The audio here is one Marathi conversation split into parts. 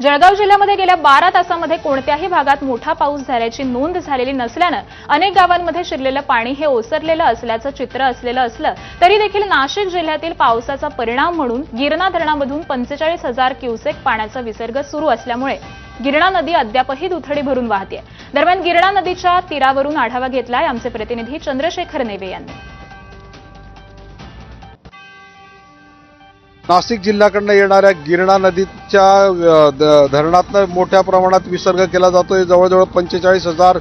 जळगाव जिल्ह्यामध्ये गेल्या बारा तासामध्ये कोणत्याही भागात मोठा पाऊस झाल्याची नोंद झालेली नसल्यानं अनेक गावांमध्ये शिरलेलं पाणी हे ओसरलेलं असल्याचं चित्र असलेलं असलं तरी देखील नाशिक जिल्ह्यातील पावसाचा परिणाम म्हणून गिरणा धरणामधून पंचेचाळीस हजार क्युसेक पाण्याचा विसर्ग सुरू असल्यामुळे गिरणा नदी अद्यापही दुथडी भरून वाहते दरम्यान गिरणा नदीच्या तीरावरून आढावा घेतलाय आमचे प्रतिनिधी चंद्रशेखर नेवे यांनी. नाशिक जिल्ह्याकडनं येणाऱ्या गिरणा नदीच्या धरणातनं मोठ्या प्रमाणात विसर्ग केला जातोय. जवळजवळ पंचेचाळीस हजार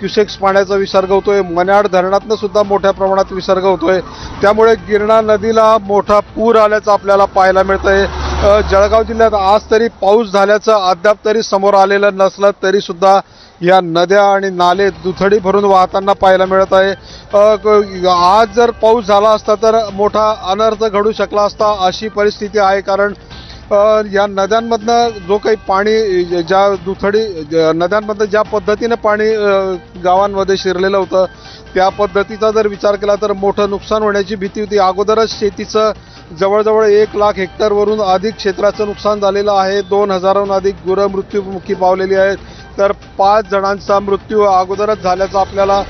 क्युसेक्स पाण्याचा विसर्ग होतोय. मन्याड धरणातनं सुद्धा मोठ्या प्रमाणात विसर्ग होतोय. त्यामुळे गिरणा नदीला मोठा पूर आल्याचं आपल्याला पाहायला मिळतं आहे जळगाव जिल्ह्यात आज तरी पाऊस झाल्याचं अद्याप तरी समोर आलेलं नसलं तरी सुद्धा या नद्या आणि नाले दुथडी भरून वाहताना पाहायला मिळत आहे. आज जर पाऊस झाला असता तर मोठा अनर्थ घडू शकला असता अशी परिस्थिती आहे कारण या नद्यांमधनं जो काही पाणी ज्या दुथडी नद्यांमधनं ज्या पद्धतीनं पाणी गावांमध्ये शिरलेलं होतं त्या पद्धतीचा जर विचार केला तर मोठं नुकसान होण्याची भीती होती. अगोदरच शेतीचं जवळजवळ एक लाख हेक्टरवरून अधिक क्षेत्राचं नुकसान झालेलं आहे. दोन हजाराहून अधिक गुरं मृत्यूमुखी पावलेली आहेत. तर पाच जणांचा मृत्यू अगोदरच झाल्याचं आपल्याला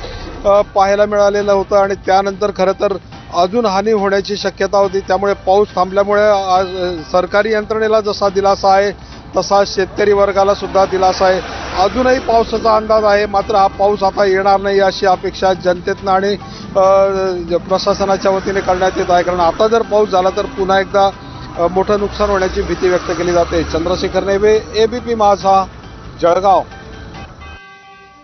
पाहायला मिळालेलं होतं आणि त्यानंतर खरं तर अजून हानी होण्याची शक्यता होती. त्यामुळे पाऊस थांबल्यामुळे आज सरकारी यंत्रणेला जसा दिलासा आहे तसा शेतकरी वर्गाला सुद्धा दिलासा आहे. अजूनही पावसाचा अंदाज आहे मात्र हा पाऊस आता येणार नाही अशी अपेक्षा जनतेतनं आणि प्रशासनाच्या वतीने करण्यात येत आहे. कारण आता जर पाऊस झाला तर पुन्हा एकदा मोठं नुकसान होण्याची भीती व्यक्त केली जाते. चंद्रशेखर नेवे एबीपी माझा जळगाव.